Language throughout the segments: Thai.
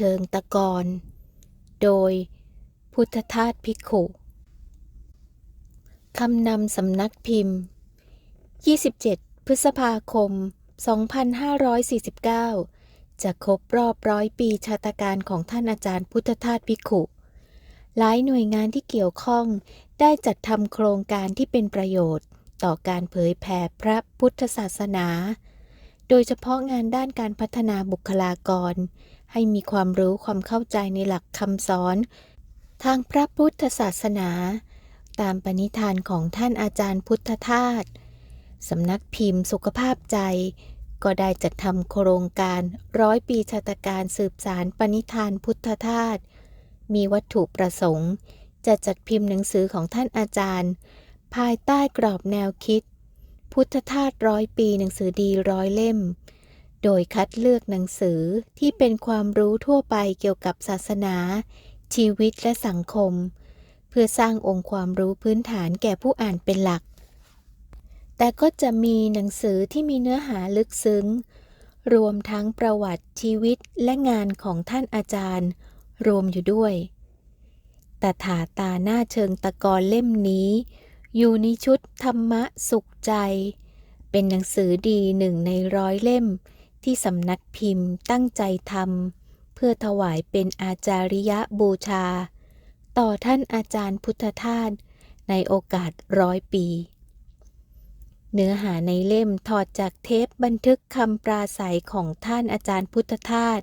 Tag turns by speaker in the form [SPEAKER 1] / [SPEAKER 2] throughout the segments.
[SPEAKER 1] เชิงตะกอน โดยพุทธทาสภิกขุ คำนำสำนักพิมพ์ 27 พฤษภาคม 2549 จะครบรอบร้อยปีชาตการของท่านอาจารย์พุทธทาสภิกขุ หลายหน่วยงานที่เกี่ยวข้องได้จัดทำโครงการที่เป็นประโยชน์ต่อการเผยแผ่พระพุทธศาสนา โดยเฉพาะงานด้านการพัฒนาบุคลากร ให้มีความรู้ความเข้าใจในหลักคำสอน ทางพระพุทธศาสนา ตามปณิธานของท่านอาจารย์พุทธทาสสำนักพิมพ์สุขภาพใจ ก็ได้จัดทำโครงการร้อยปีชาตการสืบสารปณิธานพุทธทาสมีวัตถุประสงค์ จะจัดพิมพ์หนังสือของท่านอาจารย์ ภายใต้กรอบแนวคิด พุทธทาสร้อยปีหนังสือดีร้อยเล่ม โดยคัดเลือกหนังสือที่เป็นความรู้ทั่วไปเกี่ยวกับศาสนา ชีวิตและสังคม เพื่อสร้างองค์ความรู้พื้นฐานแก่ผู้อ่านเป็นหลัก แต่ก็จะมีหนังสือที่มีเนื้อหาลึกซึ้ง รวมทั้งประวัติชีวิตและงานของท่านอาจารย์ รวมอยู่ด้วย แต่ถาตาหน้าเชิงตะกอนเล่มนี้ อยู่ในชุดธรรมะสุขใจ เป็นหนังสือดีหนึ่งในร้อยเล่ม ที่สำนักพิมพ์ตั้งใจทำเพื่อถวายเป็นอาจาริยบูชา ต่อท่านอาจารย์พุทธทาสในโอกาสร้อยปี เนื้อหาในเล่มถอดจากเทปบันทึกคำปราศัยของท่านอาจารย์พุทธทาส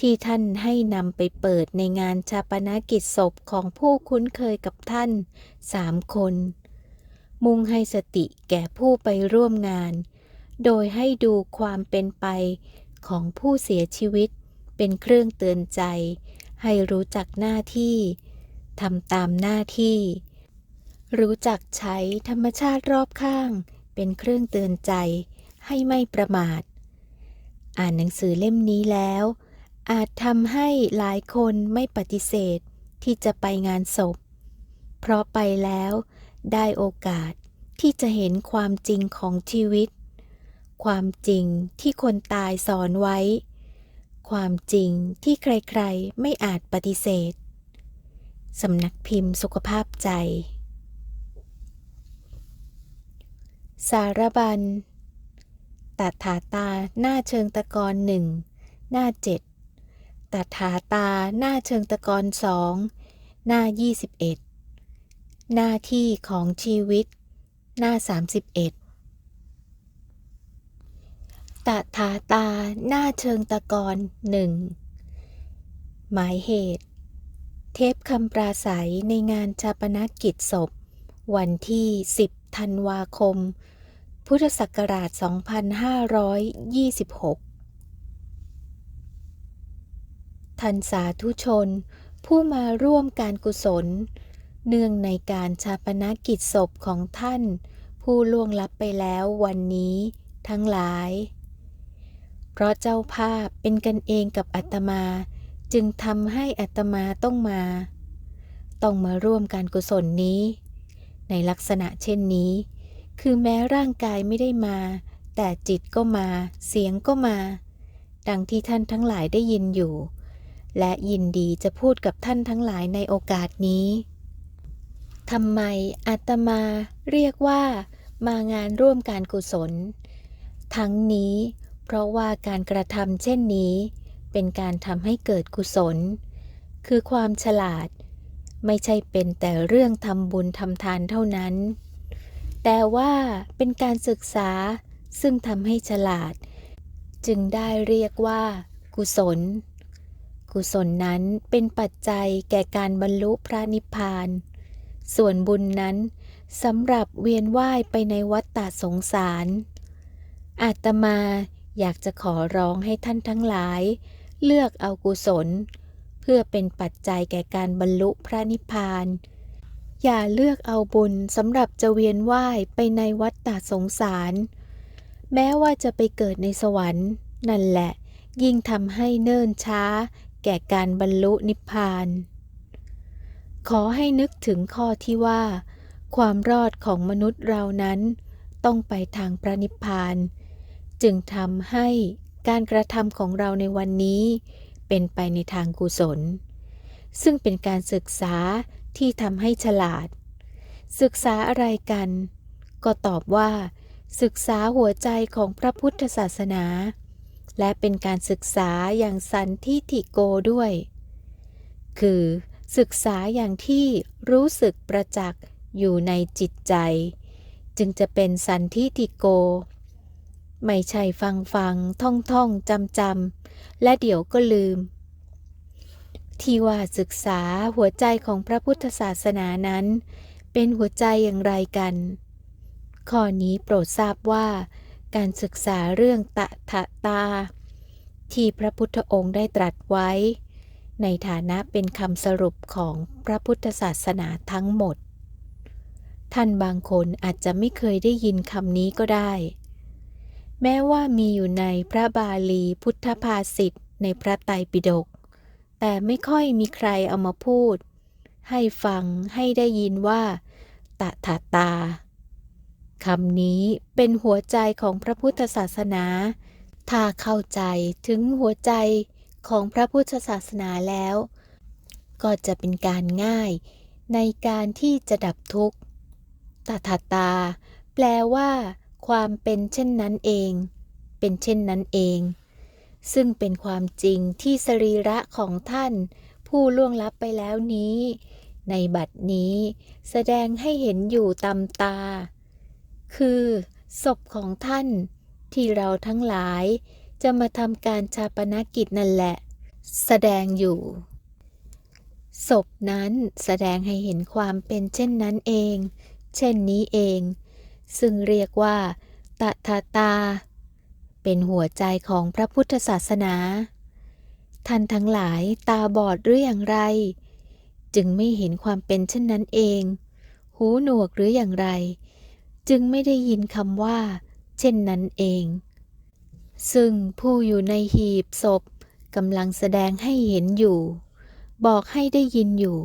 [SPEAKER 1] ที่ท่านให้นำไปเปิดในงานชาปนกิจศพของผู้คุ้นเคยกับท่านสามคน มุ่งให้สติแก่ผู้ไปร่วมงาน โดยให้ดูความเป็นไปของผู้เสียชีวิตเป็นเครื่องเตือนใจ ให้รู้จักหน้าที่ทำตามหน้าที่ รู้จักใช้ธรรมชาติรอบข้าง เป็นเครื่องเตือนใจให้ไม่ประมาท อ่านหนังสือเล่มนี้แล้ว อาจทำให้หลายคนไม่ปฏิเสธที่จะไปงานศพ เพราะไปแล้วได้โอกาสที่จะเห็นความจริงของชีวิต ความจริงที่คนตายสอนไว้ ความจริงที่ใครๆไม่อาจปฏิเสธ สำนักพิมพ์สุขภาพใจ สารบัญตัถาตาหน้าเชิงตะกอนหนึ่งหน้าเจ็ดตัถาตาหน้าเชิงตะกอนสองหน้ายี่สิบเอ็ดหน้าที่ของชีวิต หน้าสามสิบเอ็ด ตถาตาหน้าเชิงตะกอนหนึ่งหมายเหตุ เทปคำปราศัยในงานชาปนกิจศพ วันที่ 10 ธันวาคม พุทธศักราช 2526ท่านสาธุชน ผู้มาร่วมการกุศล เนื่องในการชาปนกิจศพของท่าน ผู้ล่วงลับไปแล้ววันนี้ทั้งหลาย เพราะเจ้าภาพเป็นกันเองกับอาตมา จึงทำให้อาตมาต้องมา ต้องมาร่วมการกุศลนี้ ในลักษณะเช่นนี้ คือแม้ร่างกายไม่ได้มา แต่จิตก็มา เสียงก็มา ดังที่ท่านทั้งหลายได้ยินอยู่ และยินดีจะพูดกับท่านทั้งหลายในโอกาสนี้ทำไมอาตมาเรียกว่ามางานร่วมการกุศล ทั้งนี้ เพราะว่าการกระทำเช่นนี้ เป็นการทำให้เกิดกุศล คือความฉลาด ไม่ใช่เป็นแต่เรื่องทำบุญทำทานเท่านั้น แต่ว่าเป็นการศึกษาซึ่งทำให้ฉลาด จึงได้เรียกว่า กุศล กุศลนั้นเป็นปัจจัยแก่การบรรลุพระนิพพาน ส่วนบุญนั้นสำหรับเวียนว่ายไปในวัฏฏะสงสารอาตมา อยากจะขอร้องให้ท่านทั้งหลาย เลือกเอากุศล เพื่อเป็นปัจจัยแก่การบรรลุพระนิพพาน อย่าเลือกเอาบุญสำหรับจะเวียนว่ายไปในวัฏฏะสงสาร แม้ว่าจะไปเกิดในสวรรค์ นั่นแหละ ยิ่งทำให้เนิ่นช้า แก่การบรรลุนิพพาน ขอให้นึกถึงข้อที่ว่า ความรอดของมนุษย์เรานั้น ต้องไปทางพระนิพพาน จึงทำให้การกระทำของเราในวันนี้เป็นไปในทางกุศล ซึ่งเป็นการศึกษาที่ทำให้ฉลาด ศึกษาอะไรกัน ก็ตอบว่า ศึกษาหัวใจของพระพุทธศาสนา และเป็นการศึกษาอย่างสันทิฐิโกด้วย คือศึกษาอย่างที่รู้สึกประจักษ์อยู่ในจิตใจ จึงจะเป็นสันทิฐิโก ไม่ใช่ฟังฟังท่องท่องจำจำและเดี๋ยวก็ลืม ที่ว่าศึกษาหัวใจของพระพุทธศาสนานั้น เป็นหัวใจอย่างไรกัน ข้อนี้โปรดทราบว่า การศึกษาเรื่องตะทะตา ที่พระพุทธองค์ได้ตรัสไว้ ในฐานะเป็นคำสรุปของพระพุทธศาสนาทั้งหมด ท่านบางคนอาจจะไม่เคยได้ยินคำนี้ก็ได้ แม้ว่ามีอยู่ในพระบาลีพุทธภาษิตในพระไตรปิฎก แต่ไม่ค่อยมีใครเอามาพูด ให้ฟังให้ได้ยินว่า ตถาตาคำนี้เป็นหัวใจของพระพุทธศาสนา ถ้าเข้าใจถึงหัวใจของพระพุทธศาสนาแล้ว ก็จะเป็นการง่ายในการที่จะดับทุกข์ตถาตา แปลว่า ความเป็นเช่นนั้นเอง เป็นเช่นนั้นเอง ซึ่งเป็นความจริงที่สรีระของท่าน ผู้ล่วงลับไปแล้วนี้ ในบัดนี้แสดงให้เห็นอยู่ตำตา คือศพของท่านที่เราทั้งหลายจะมาทำการชาปนกิจนั่นแหละ แสดงอยู่ ศพนั้นแสดงให้เห็นความเป็นเช่นนั้นเอง เช่นนี้เอง ซึ่งเรียกว่าตถาตา เป็นหัวใจของพระพุทธศาสนา ท่านทั้งหลายตาบอดหรืออย่างไร จึงไม่เห็นความเป็นเช่นนั้นเอง หูหนวกหรืออย่างไร จึงไม่ได้ยินคำว่า เช่นนั้นเอง ซึ่งผู้อยู่ในหีบศพกำลังแสดงให้เห็นอยู่ บอกให้ได้ยินอยู่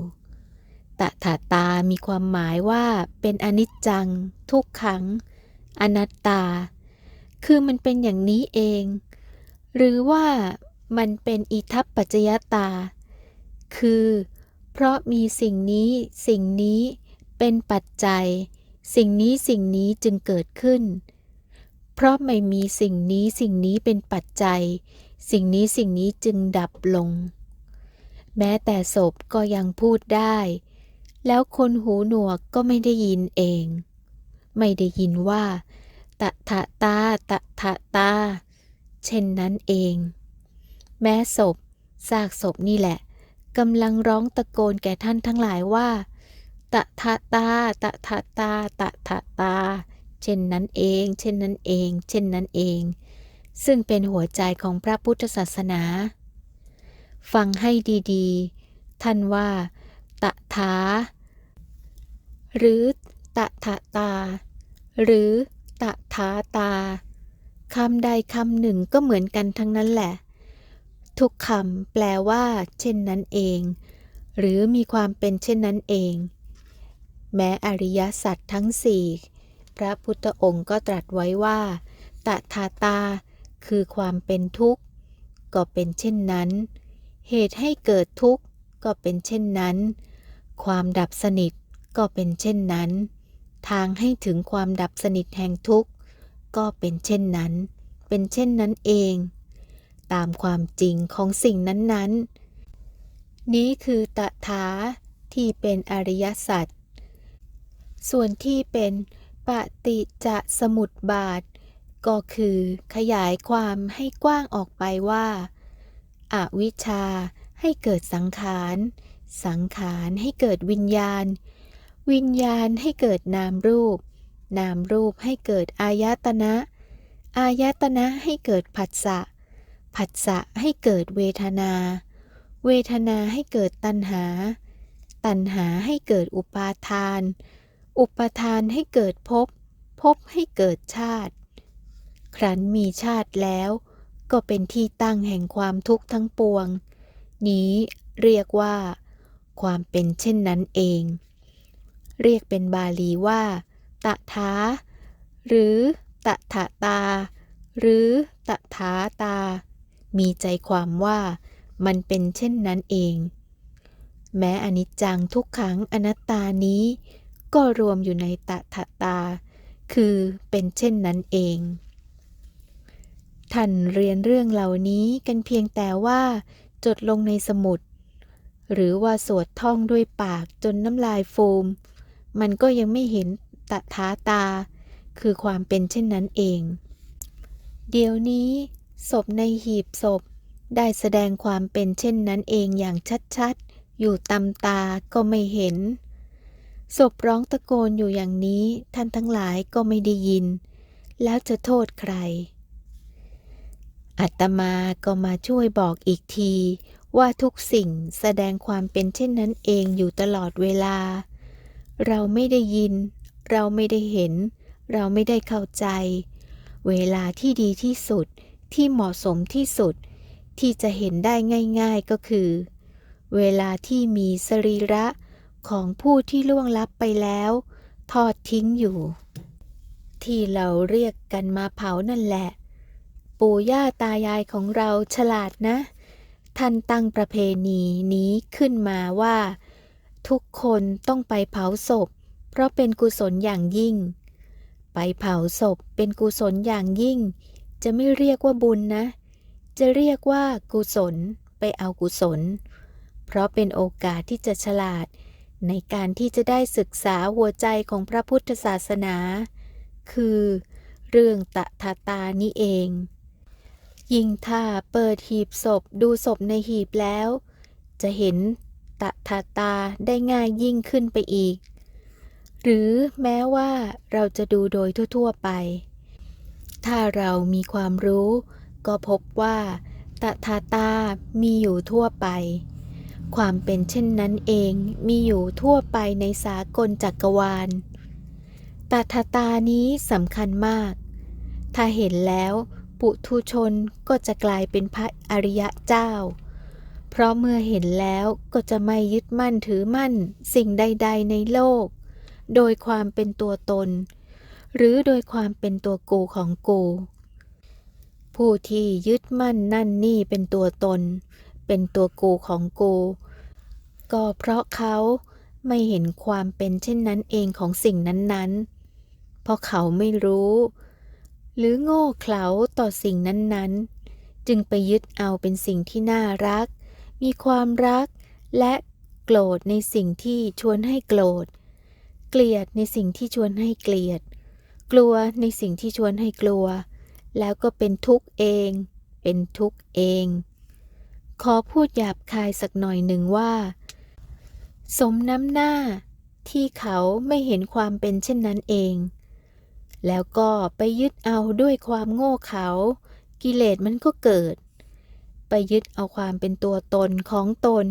[SPEAKER 1] ตถาตามีความหมายว่าเป็นอนิจจัง ทุกขัง อนัตตา คือมันเป็นอย่างนี้เอง หรือว่ามันเป็นอิทัปปัจจยตา คือ เพราะมีสิ่งนี้สิ่งนี้เป็นปัจจัย สิ่งนี้สิ่งนี้จึงเกิดขึ้น เพราะไม่มีสิ่งนี้สิ่งนี้เป็นปัจจัย สิ่งนี้สิ่งนี้จึงดับลง แม้แต่ศพก็ยังพูดได้ แล้วคนหูหนวกก็ไม่ได้ยินเอง ไม่ได้ยินว่า ตะทะตา ตะทะตา เช่นนั้นเอง แม้ศพซากศพนี่แหละกำลังร้องตะโกนแก่ท่านทั้งหลายว่า ตะทะตา ตะทะตา ตะทะตา เช่นนั้นเอง เช่นนั้นเอง เช่นนั้นเอง ซึ่งเป็นหัวใจของพระพุทธศาสนา ฟังให้ดีๆ ท่านว่า ตะถา หรือตะทะตา หรือตะถาตาคำใดคำหนึ่งก็เหมือนกันทั้งนั้นแหละ ทุกคำแปลว่า เช่นนั้นเอง หรือมีความเป็นเช่นนั้นเอง แม้อริยสัจทั้งสี่พระพุทธองค์ก็ตรัสไว้ว่าตถาตา คือความเป็นทุกข์ ก็เป็นเช่นนั้น เหตุให้เกิดทุกข์ ก็เป็นเช่นนั้น ความดับสนิทก็เป็นเช่นนั้น ทางให้ถึงความดับสนิทแห่งทุกข์ ก็เป็นเช่นนั้น เป็นเช่นนั้นเอง ตามความจริงของสิ่งนั้นๆ นี้คือตถาที่เป็นอริยสัจส่วนที่เป็นปฏิจจสมุตบาท ก็คือขยายความให้กว้างออกไปว่าอาวิชชาให้เกิดสังขาร สังขารให้เกิดวิญญาณ วิญญาณให้เกิดนามรูป นามรูปให้เกิดอายตนะ อายตนะให้เกิดผัสสะ ผัสสะให้เกิดเวทนา เวทนาให้เกิดตัณหา ตัณหาให้เกิดอุปาทาน อุปาทานให้เกิดภพ ภพให้เกิดชาติ ครั้นมีชาติแล้ว ก็เป็นที่ตั้งแห่งความทุกข์ทั้งปวง นี้เรียกว่า ความเป็นเช่นนั้นเอง เรียกเป็นบาลีว่าตถา หรือตถาตา หรือตถาตา มีใจความว่ามันเป็นเช่นนั้นเอง แม้อนิจจังทุกขังอนัตตานี้ ก็รวมอยู่ในตถาตา คือเป็นเช่นนั้นเองท่านเรียนเรื่องเหล่านี้กันเพียงแต่ว่า จดลงในสมุด หรือว่าสวดท่องด้วยปากจนน้ำลายฟูม มันก็ยังไม่เห็นตถาตา คือความเป็นเช่นนั้นเอง เดี๋ยวนี้ศพในหีบศพ ได้แสดงความเป็นเช่นนั้นเองอย่างชัดๆ อยู่ตำตาก็ไม่เห็น ศพร้องตะโกนอยู่อย่างนี้ท่านทั้งหลายก็ไม่ได้ยิน แล้วจะโทษใครอัตมาก็มาช่วยบอกอีกที ว่าทุกสิ่งแสดงความเป็นเช่นนั้นเองอยู่ตลอดเวลา เราไม่ได้ยิน เราไม่ได้เห็น เราไม่ได้เข้าใจ เวลาที่ดีที่สุดที่เหมาะสมที่สุด ที่จะเห็นได้ง่ายๆก็คือ เวลาที่มีสรีระของผู้ที่ล่วงลับไปแล้ว ทอดทิ้งอยู่ ที่เราเรียกกันมาเผานั่นแหละ ปู่ย่าตายายของเราฉลาดนะ ท่านตั้งประเพณีนี้ขึ้นมาว่า ทุกคนต้องไปเผาศพ เพราะเป็นกุศลอย่างยิ่ง ไปเผาศพเป็นกุศลอย่างยิ่ง จะไม่เรียกว่าบุญนะ จะเรียกว่ากุศลไปเอากุศล เพราะเป็นโอกาสที่จะฉลาด ในการที่จะได้ศึกษาหัวใจของพระพุทธศาสนา คือ เรื่องตถาตานี้เอง ยิ่งถ้าเปิดหีบศพดูศพในหีบแล้ว จะเห็นตถาตาได้ง่ายยิ่งขึ้นไปอีก หรือแม้ว่าเราจะดูโดยทั่ว ๆ ไป ถ้าเรามีความรู้ ก็พบว่าตถาตามีอยู่ทั่วไป ความเป็นเช่นนั้นเองมีอยู่ทั่วไปในสากลจักรวาลตถาตานี้สำคัญมาก ถ้าเห็นแล้ว ปุถุชนก็จะกลายเป็นพระอริยะเจ้า เพราะเมื่อเห็นแล้วก็จะไม่ยึดมั่นถือมั่นสิ่งใด ๆ ในโลก โดยความเป็นตัวตน หรือโดยความเป็นตัวกูของกู ผู้ที่ยึดมั่นนั่นนี่เป็นตัวตน เป็นตัวกูของกู ก็เพราะเขาไม่เห็นความเป็นเช่นนั้นเองของสิ่งนั้นๆ เพราะเขาไม่รู้ หรือโง่เขลาต่อสิ่งนั้นๆ จึงไปยึดเอาเป็นสิ่งที่น่ารัก มีความรักและโกรธในสิ่งที่ชวนให้โกรธ เกลียดในสิ่งที่ชวนให้เกลียด กลัวในสิ่งที่ชวนให้กลัว แล้วก็เป็นทุกข์เอง เป็นทุกข์เอง ขอพูดหยาบคายสักหน่อยหนึ่งว่า สมน้ำหน้าที่เขาไม่เห็นความเป็นเช่นนั้นเอง แล้วก็ไปยึดเอาด้วยความโง่เขากิเลสมันก็เกิด ไปยึดเอาความเป็นตัวตนของตน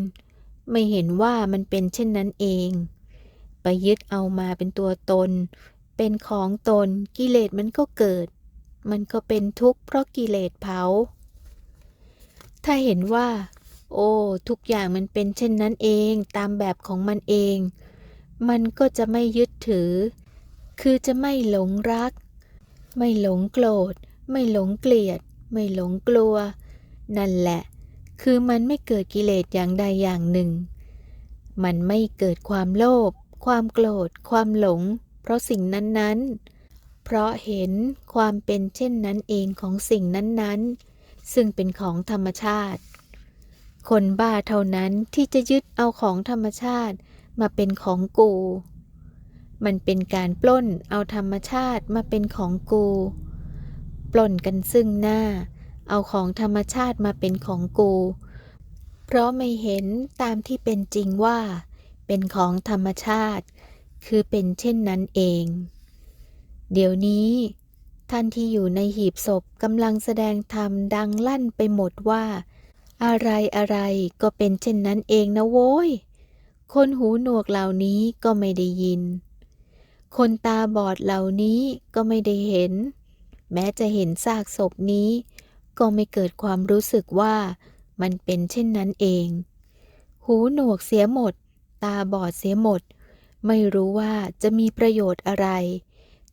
[SPEAKER 1] ไม่เห็นว่ามันเป็นเช่นนั้นเอง ไปยึดเอามาเป็นตัวตน เป็นของตนกิเลสมันก็เกิด มันก็เป็นทุกข์เพราะกิเลสเผา ถ้าเห็นว่า โอ้ทุกอย่างมันเป็นเช่นนั้นเองตามแบบของมันเอง มันก็จะไม่ยึดถือ คือจะไม่หลงรัก ไม่หลงโกรธ ไม่หลงเกลียด ไม่หลงกลัว นั่นแหละ คือมันไม่เกิดกิเลสอย่างใดอย่างหนึ่ง มันไม่เกิดความโลภความโกรธ ความหลง เพราะสิ่งนั้นๆ เพราะเห็นความเป็นเช่นนั้นเองของสิ่งนั้นๆ ซึ่งเป็นของธรรมชาติ คนบ้าเท่านั้นที่จะยึดเอาของธรรมชาติมาเป็นของกู มันเป็นการปล้นเอาธรรมชาติมาเป็นของกู ปล้นกันซึ่งหน้า เอาของธรรมชาติมาเป็นของกู เพราะไม่เห็นตามที่เป็นจริงว่า เป็นของธรรมชาติ คือเป็นเช่นนั้นเอง เดี๋ยวนี้ ท่านที่อยู่ในหีบศพกำลังแสดงธรรมดังลั่นไปหมดว่า อะไรอะไรก็เป็นเช่นนั้นเองนะโว้ย คนหูหนวกเหล่านี้ก็ไม่ได้ยิน คนตาบอดเหล่านี้ก็ไม่ได้เห็น แม้จะเห็นซากศพนี้ ก็ไม่เกิดความรู้สึกว่ามันเป็นเช่นนั้นเอง หูหนวกเสียหมด ตาบอดเสียหมด ไม่รู้ว่าจะมีประโยชน์อะไร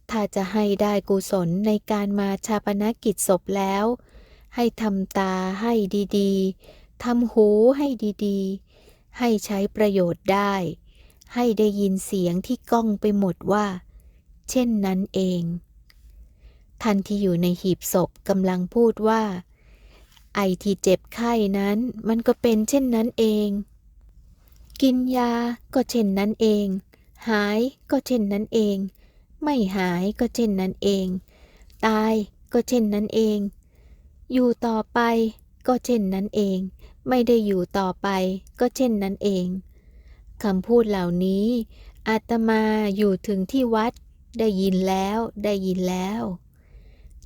[SPEAKER 1] ถ้าจะให้ได้กุศลในการมาชาปนกิจศพแล้ว ให้ทำตาให้ดีๆทำหูให้ดีๆ ให้ใช้ประโยชน์ได้ ให้ได้ยินเสียงที่ก้องไปหมดว่า เช่นนั้นเอง ท่านที่อยู่ในหีบศพกำลังพูดว่า ไอที่เจ็บไข้นั้นมันก็เป็นเช่นนั้นเอง กินยาก็เช่นนั้นเอง หายก็เช่นนั้นเอง ไม่หายก็เช่นนั้นเอง ตายก็เช่นนั้นเอง อยู่ต่อไปก็เช่นนั้นเอง ไม่ได้อยู่ต่อไปก็เช่นนั้นเอง คำพูดเหล่านี้ อาตมาอยู่ถึงที่วัด ได้ยินแล้วได้ยินแล้ว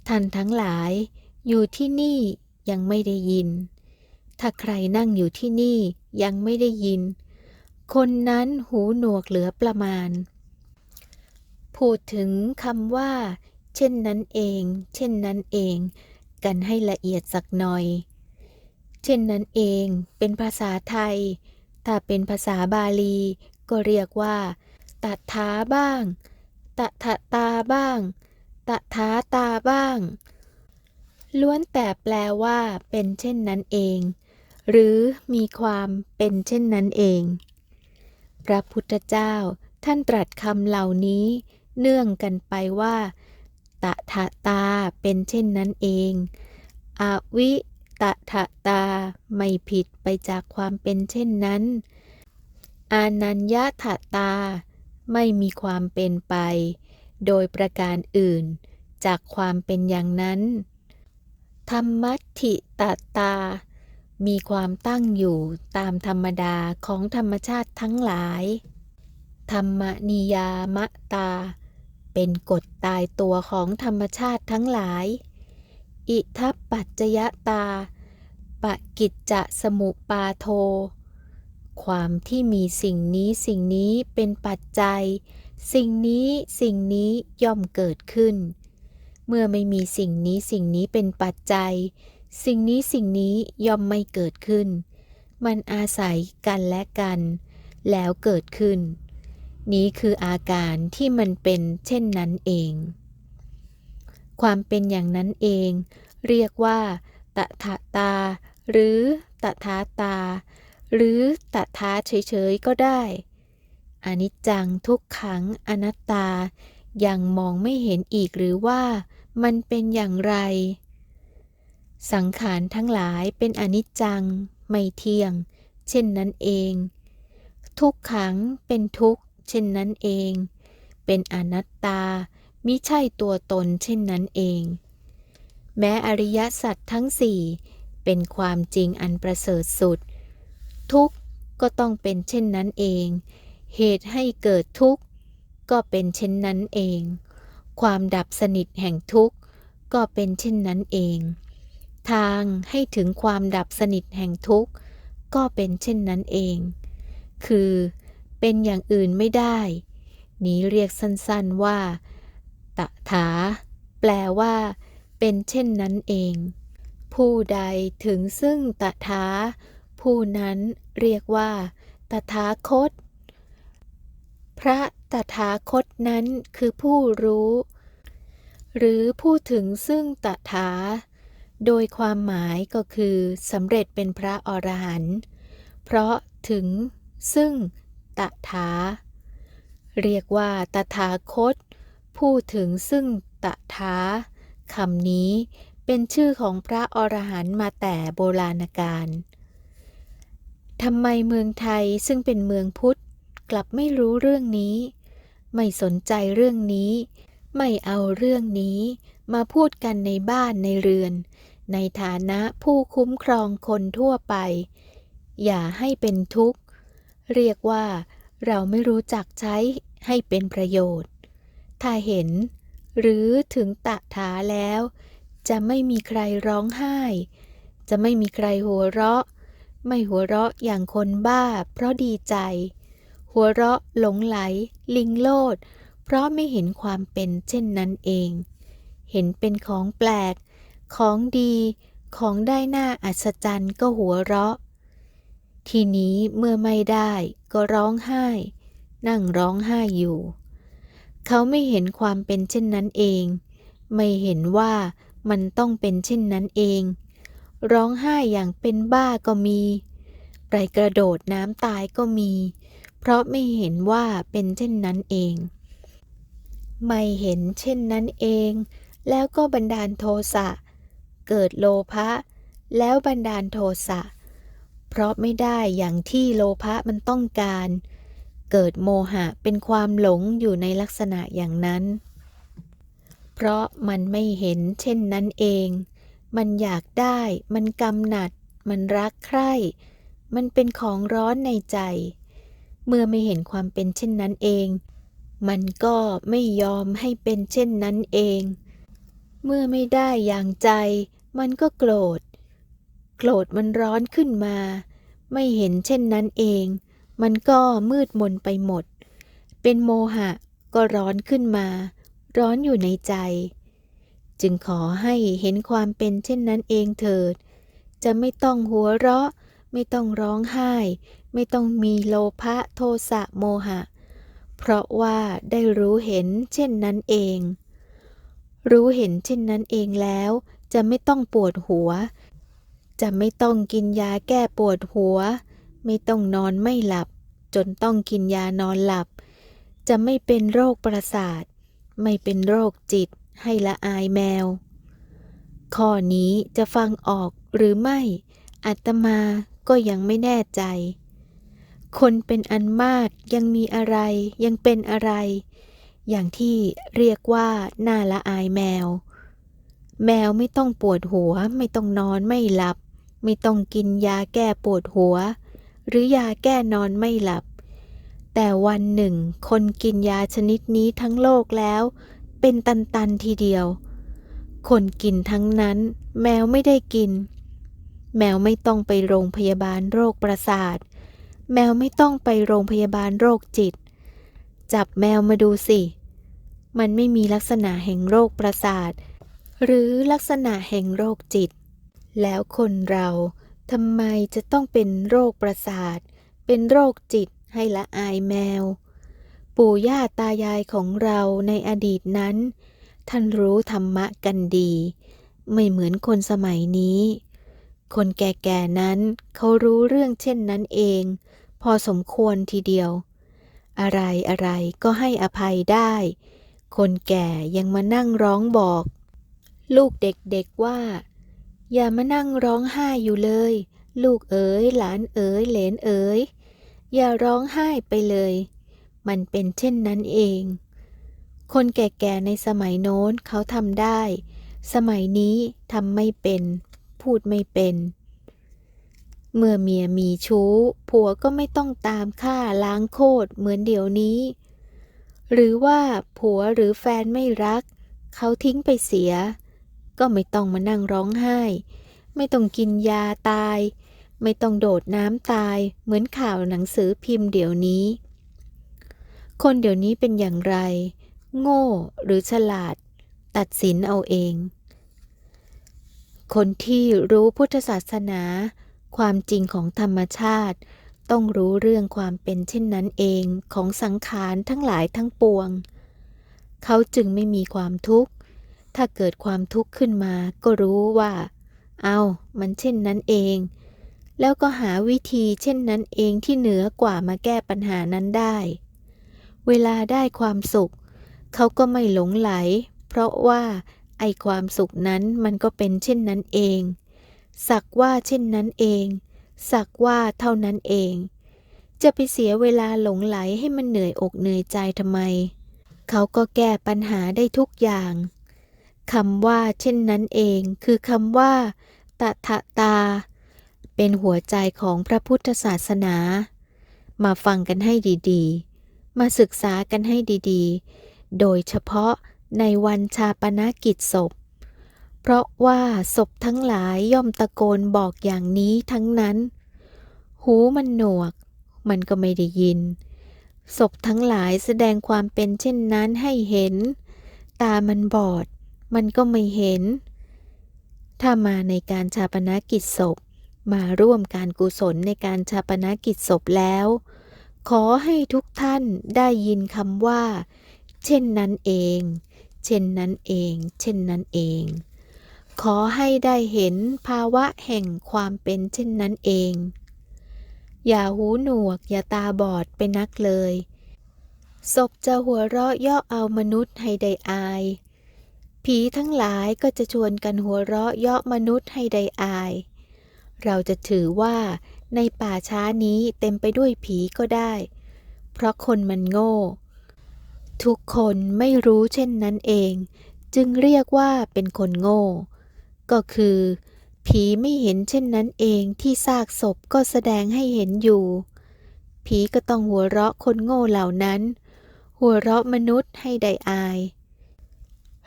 [SPEAKER 1] ท่านทั้งหลาย อยู่ที่นี่ยังไม่ได้ยิน ถ้าใครนั่งอยู่ที่นี่ยังไม่ได้ยิน คนนั้นหูหนวกเหลือประมาณ พูดถึงคำว่า เช่นนั้นเอง เช่นนั้นเอง กันให้ละเอียดสักหน่อย เช่นนั้นเอง เป็นภาษาไทย ถ้าเป็นภาษาบาลี ก็เรียกว่าตถาบ้าง ตถาตาบ้าง ตถาตาบ้าง ล้วนแต่แปลว่าเป็นเช่นนั้นเอง หรือมีความเป็นเช่นนั้นเอง พระพุทธเจ้าท่านตรัสคำเหล่านี้ เนื่องกันไปว่า ตถาตาเป็นเช่นนั้นเอง อวิ ตถาตา ไม่ผิดไปจากความเป็นเช่นนั้น อานัญญาถาตา ไม่มีความเป็นไป โดยประการอื่น จากความเป็นอย่างนั้น ธรรมัติตตา มีความตั้งอยู่ตามธรรมดาของธรรมชาติทั้งหลาย ธรรมนิยามตา เป็นกฎตายตัวของธรรมชาติทั้งหลาย อิทัปปัจจยตา ปกิจจะสมุปาโท ความที่มีสิ่งนี้สิ่งนี้เป็นปัจจัย สิ่งนี้สิ่งนี้ย่อมเกิดขึ้น เมื่อไม่มีสิ่งนี้สิ่งนี้เป็นปัจจัย สิ่งนี้สิ่งนี้ย่อมไม่เกิดขึ้น มันอาศัยกันและกัน แล้วเกิดขึ้น นี้คืออาการที่มันเป็นเช่นนั้นเอง ความเป็นอย่างนั้นเอง เรียกว่าตถาตา หรือตถาตา หรือตถาเฉยๆก็ได้ อนิจจังทุกขังอนัตตา ยังมองไม่เห็นอีกหรือว่ามันเป็นอย่างไร สังขารทั้งหลายเป็นอนิจจัง ไม่เที่ยง เช่นนั้นเอง ทุกขังเป็นทุกข์เช่นนั้นเอง เป็นอนัตตา มิใช่ตัวตนเช่นนั้นเอง แม้อริยสัจทั้งสี่เป็นความจริงอันประเสริฐสุด ทุกข์ก็ต้องเป็นเช่นนั้นเอง เหตุให้เกิดทุกข์ก็เป็นเช่นนั้นเอง ความดับสนิทแห่งทุกข์ก็เป็นเช่นนั้นเอง ทางให้ถึงความดับสนิทแห่งทุกข์ก็เป็นเช่นนั้นเอง คือเป็นอย่างอื่นไม่ได้ นี้เรียกสั้นๆว่า ตถา แปลว่า เป็นเช่นนั้นเอง ผู้ใดถึงซึ่งตถา ผู้นั้นเรียกว่า ตถาคต พระตถาคตนั้นคือผู้รู้ หรือผู้ถึงซึ่งตถา โดยความหมายก็คือสำเร็จเป็นพระอรหันต์เพราะถึงซึ่งตถา เรียกว่าตถาคต ผู้ถึงซึ่งตถาคำนี้เป็นชื่อของพระอรหันต์มาแต่โบราณกาลทำไมเมืองไทยซึ่งเป็นเมืองพุทธ กลับไม่รู้เรื่องนี้ ไม่สนใจเรื่องนี้ ไม่เอาเรื่องนี้มาพูดกันในบ้านในเรือน ในฐานะผู้คุ้มครองคนทั่วไป อย่าให้เป็นทุกข์ เรียกว่าเราไม่รู้จักใช้ให้เป็นประโยชน์ ถ้าเห็น หรือถึงตะถาแล้ว จะไม่มีใครร้องไห้ จะไม่มีใครหัวเราะ ไม่หัวเราะอย่างคนบ้า เพราะดีใจ หัวเราะหลงไหล ลิงโลด เพราะไม่เห็นความเป็นเช่นนั้นเอง เห็นเป็นของแปลก ของดี ของได้หน้าอัศจรรย์ก็หัวเราะ ทีนี้เมื่อไม่ได้ก็ร้องไห้ นั่งร้องไห้อยู่ เขาไม่เห็นความเป็นเช่นนั้นเอง ไม่เห็นว่ามันต้องเป็นเช่นนั้นเอง ร้องไห้อย่างเป็นบ้าก็มี ไปกระโดดน้ำตายก็มี เพราะไม่เห็นว่าเป็นเช่นนั้นเอง ไม่เห็นเช่นนั้นเอง แล้วก็บันดาลโทสะ เกิดโลภะ แล้วบันดาลโทสะ เพราะไม่ได้อย่างที่โลภะมันต้องการเเกิดโมหะเป็นความหลงอยู่ในลักษณะอย่างนั้น เพราะมันไม่เห็นเช่นนั้นเอง มันอยากได้ มันกำหนัด มันรักใคร่ มันเป็นของร้อนในใจ เมื่อไม่เห็นความเป็นเช่นนั้นเอง มันก็ไม่ยอมให้เป็นเช่นนั้นเอง เมื่อไม่ได้อย่างใจ มันก็โกรธ โกรธมันร้อนขึ้นมา ไม่เห็นเช่นนั้นเอง มันก็มืดมนไปหมด เป็นโมหะก็ร้อนขึ้นมา ร้อนอยู่ในใจ จึงขอให้เห็นความเป็นเช่นนั้นเองเถิด จะไม่ต้องหัวเราะ ไม่ต้องร้องไห้ ไม่ต้องมีโลภะโทสะโมหะ เพราะว่าได้รู้เห็นเช่นนั้นเอง รู้เห็นเช่นนั้นเองแล้ว จะไม่ต้องปวดหัว จะไม่ต้องกินยาแก้ปวดหัว ไม่ต้องนอนไม่หลับ จนต้องกินยานอนหลับ จะไม่เป็นโรคประสาท ไม่เป็นโรคจิตให้ละอายแมว ข้อนี้จะฟังออกหรือไม่อาตมาก็ยังไม่แน่ใจ คนเป็นอันมากยังมีอะไรยังเป็นอะไร อย่างที่เรียกว่าน่าละอายแมว แมวไม่ต้องปวดหัว ไม่ต้องนอนไม่หลับ ไม่ต้องกินยาแก้ปวดหัว หรือยาแก้นอนไม่หลับ แต่วันหนึ่ง คนกินยาชนิดนี้ทั้งโลกแล้ว เป็นตันๆทีเดียว คนกินทั้งนั้น แมวไม่ได้กิน แมวไม่ต้องไปโรงพยาบาลโรคประสาท แมวไม่ต้องไปโรงพยาบาลโรคจิต จับแมวมาดูสิ มันไม่มีลักษณะแห่งโรคประสาท หรือลักษณะแห่งโรคจิต แล้วคนเรา ทำไมจะต้องเป็นโรคประสาท เป็นโรคจิตให้ละอายแมว ปู่ย่าตายายของเราในอดีตนั้น ท่านรู้ธรรมะกันดี ไม่เหมือนคนสมัยนี้ คนแก่ๆนั้นเขารู้เรื่องเช่นนั้นเอง พอสมควรทีเดียว อะไรอะไรก็ให้อภัยได้ คนแก่ยังมานั่งร้องบอก ลูกเด็กๆว่า อย่ามานั่งร้องไห้อยู่เลย ลูกเอ๋ยหลานเอ๋ยเหลนเอ๋ยอย่าร้องไห้ไปเลย มันเป็นเช่นนั้นเอง คนแก่ๆในสมัยโน้นเขาทำได้ สมัยนี้ทำไม่เป็น พูดไม่เป็น เมื่อเมียมีชู้ ผัวก็ไม่ต้องตามฆ่าล้างโคตรเหมือนเดี๋ยวนี้ หรือว่าผัวหรือแฟนไม่รัก เขาทิ้งไปเสีย ก็ไม่ต้องมานั่งร้องไห้ ไม่ต้องกินยาตาย ไม่ต้องโดดน้ำตายเหมือนข่าวหนังสือพิมพ์เดี๋ยวนี้ คนเดี๋ยวนี้เป็นอย่างไร โง่หรือฉลาด ตัดสินเอาเอง คนที่รู้พุทธศาสนา ความจริงของธรรมชาติ ต้องรู้เรื่องความเป็นเช่นนั้นเองของสังขารทั้งหลายทั้งปวง เขาจึงไม่มีความทุกข์ ถ้าเกิดความทุกข์ขึ้นมาก็รู้ว่า เอามันเช่นนั้นเอง แล้วก็หาวิธีเช่นนั้นเองที่เหนือกว่ามาแก้ปัญหานั้นได้ เวลาได้ความสุข เขาก็ไม่หลงไหล เพราะว่าไอความสุขนั้นมันก็เป็นเช่นนั้นเอง สักว่าเช่นนั้นเอง สักว่าเท่านั้นเอง จะไปเสียเวลาหลงไหลให้มันเหนื่อยอกเหนื่อยใจทำไม เขาก็แก้ปัญหาได้ทุกอย่าง คำว่าเช่นนั้นเอง คือคำว่าตถะตา เป็นหัวใจของพระพุทธศาสนา มาฟังกันให้ดีๆ มาศึกษากันให้ดีๆ โดยเฉพาะในวันชาปนกิจศพ เพราะว่าศพทั้งหลายย่อมตะโกนบอกอย่างนี้ทั้งนั้น หูมันหนวก มันก็ไม่ได้ยิน ศพทั้งหลายแสดงความเป็นเช่นนั้นให้เห็น ตามันบอด มันก็ไม่เห็น ถ้ามาในการชาปนกิจศพ มาร่วมการกุศลในการชาปนกิจศพแล้ว ขอให้ทุกท่านได้ยินคำว่า เช่นนั้นเอง เช่นนั้นเอง เช่นนั้นเอง ขอให้ได้เห็นภาวะแห่งความเป็นเช่นนั้นเอง อย่าหูหนวกอย่าตาบอดไปนักเลยศพจะหัวเราะย่อเอามนุษย์ให้ได้อาย ผีทั้งหลายก็จะชวนกันหัวเราะเยาะมนุษย์ให้ได้อาย เราจะถือว่าในป่าช้านี้เต็มไปด้วยผีก็ได้ เพราะคนมันโง่ ทุกคนไม่รู้เช่นนั้นเอง จึงเรียกว่าเป็นคนโง่ ก็คือ ผีไม่เห็นเช่นนั้นเองที่ซากศพก็แสดงให้เห็นอยู่ ผีก็ต้องหัวเราะคนโง่เหล่านั้น หัวเราะมนุษย์ให้ได้อาย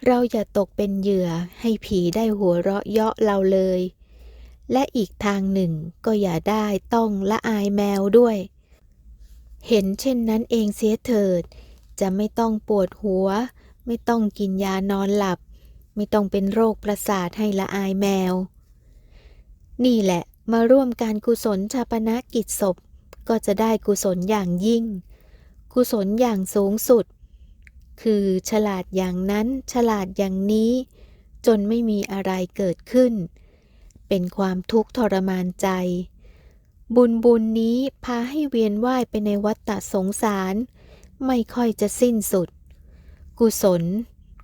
[SPEAKER 1] เราอย่าตกเป็นเหยื่อให้ผีได้หัวเราะเยาะเราเลย และอีกทางหนึ่งก็อย่าได้ต้องละอายแมวด้วย เห็นเช่นนั้นเองเสียเถิด จะไม่ต้องปวดหัว ไม่ต้องกินยานอนหลับ ไม่ต้องเป็นโรคประสาทให้ละอายแมว นี่แหละมาร่วมการกุศลชาปนกิจศพ ก็จะได้กุศลอย่างยิ่ง กุศลอย่างสูงสุด คือฉลาดอย่างนั้นฉลาดอย่างนี้ จนไม่มีอะไรเกิดขึ้น เป็นความทุกข์ทรมานใจ บุญบุญนี้พาให้เวียนว่ายไปในวัฏฏะสงสาร ไม่ค่อยจะสิ้นสุด กุศล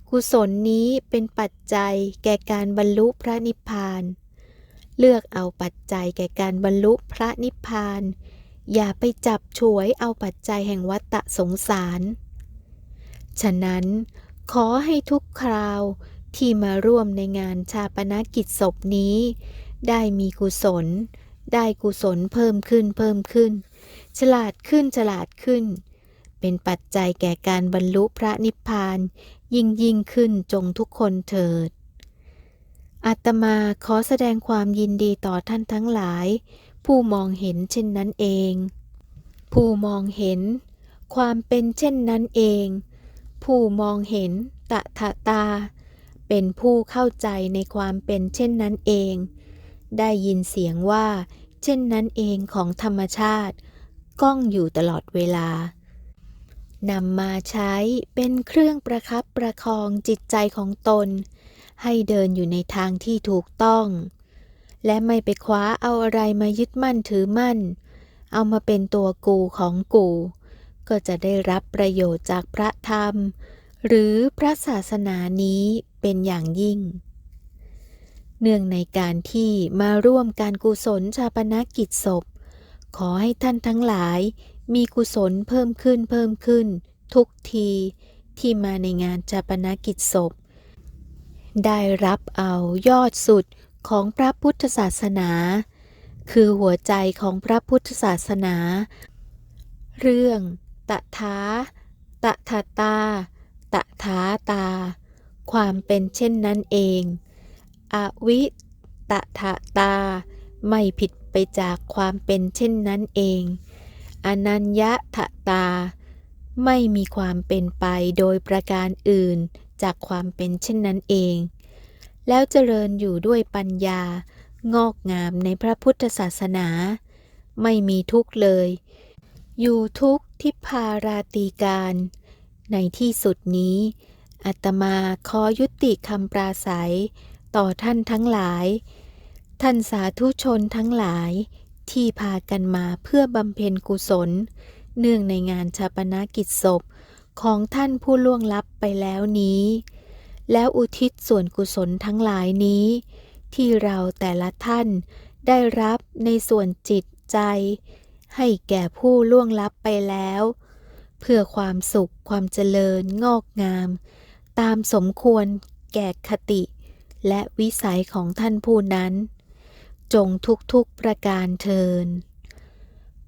[SPEAKER 1] กุศลนี้เป็นปัจจัยแก่การบรรลุพระนิพพาน เลือกเอาปัจจัยแก่การบรรลุพระนิพพาน อย่าไปจับฉวยเอาปัจจัยแห่งวัฏฏะสงสาร ฉะนั้นขอให้ทุกคราวที่มาร่วมในงานชาปนกิจศพนี้ ได้มีกุศล ได้กุศลเพิ่มขึ้นเพิ่มขึ้น ฉลาดขึ้นฉลาดขึ้น เป็นปัจจัยแก่การบรรลุพระนิพพาน ยิ่งยิ่งขึ้นจงทุกคนเถิดอาตมาขอแสดงความยินดีต่อท่านทั้งหลาย ผู้มองเห็นเช่นนั้นเอง ผู้มองเห็น ความเป็นเช่นนั้นเอง ผู้มองเห็นตะทะตา เป็นผู้เข้าใจในความเป็นเช่นนั้นเอง ได้ยินเสียงว่า เช่นนั้นเองของธรรมชาติ ก้องอยู่ตลอดเวลานำมาใช้เป็นเครื่องประคับประคองจิตใจของตน ให้เดินอยู่ในทางที่ถูกต้อง และไม่ไปคว้าเอาอะไรมายึดมั่นถือมั่น เอามาเป็นตัวกูของกู ก็จะได้รับประโยชน์จากพระธรรม หรือพระศาสนานี้เป็นอย่างยิ่ง เนื่องในการที่มาร่วมการกุศลชาปนกิจศพ ขอให้ท่านทั้งหลายมีกุศลเพิ่มขึ้นเพิ่มขึ้น ทุกทีที่มาในงานชาปนกิจศพ ได้รับเอายอดสุดของพระพุทธศาสนา คือหัวใจของพระพุทธศาสนา เรื่อง ตถา ตถาตา ตถาตา ความเป็นเช่นนั้นเอง อวิตถาตา ไม่ผิดไปจากความเป็นเช่นนั้นเอง อนัญญทตา ไม่มีความเป็นไปโดยประการอื่นจากความเป็นเช่นนั้นเอง แล้วเจริญอยู่ด้วยปัญญา งอกงามในพระพุทธศาสนา ไม่มีทุกข์เลย อยู่ทุกข์ ที่พาราตีการ ในที่สุดนี้อาตมาขอยุติคำปราศัย ต่อท่านทั้งหลาย ท่านสาธุชนทั้งหลาย ที่พากันมาเพื่อบำเพ็ญกุศล เนื่องในงานชาปนกิจศพของท่านผู้ล่วงลับไปแล้วนี้ แล้วอุทิศส่วนกุศลทั้งหลายนี้ ที่เราแต่ละท่านได้รับในส่วนจิตใจ ให้แก่ผู้ล่วงลับไปแล้ว เพื่อความสุขความเจริญงอกงาม ตามสมควรแก่คติ และวิสัยของท่านผู้นั้น จงทุกๆประการเทิน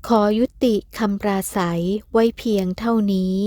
[SPEAKER 1] ขอยุติคำปราศัยไว้เพียงเท่านี้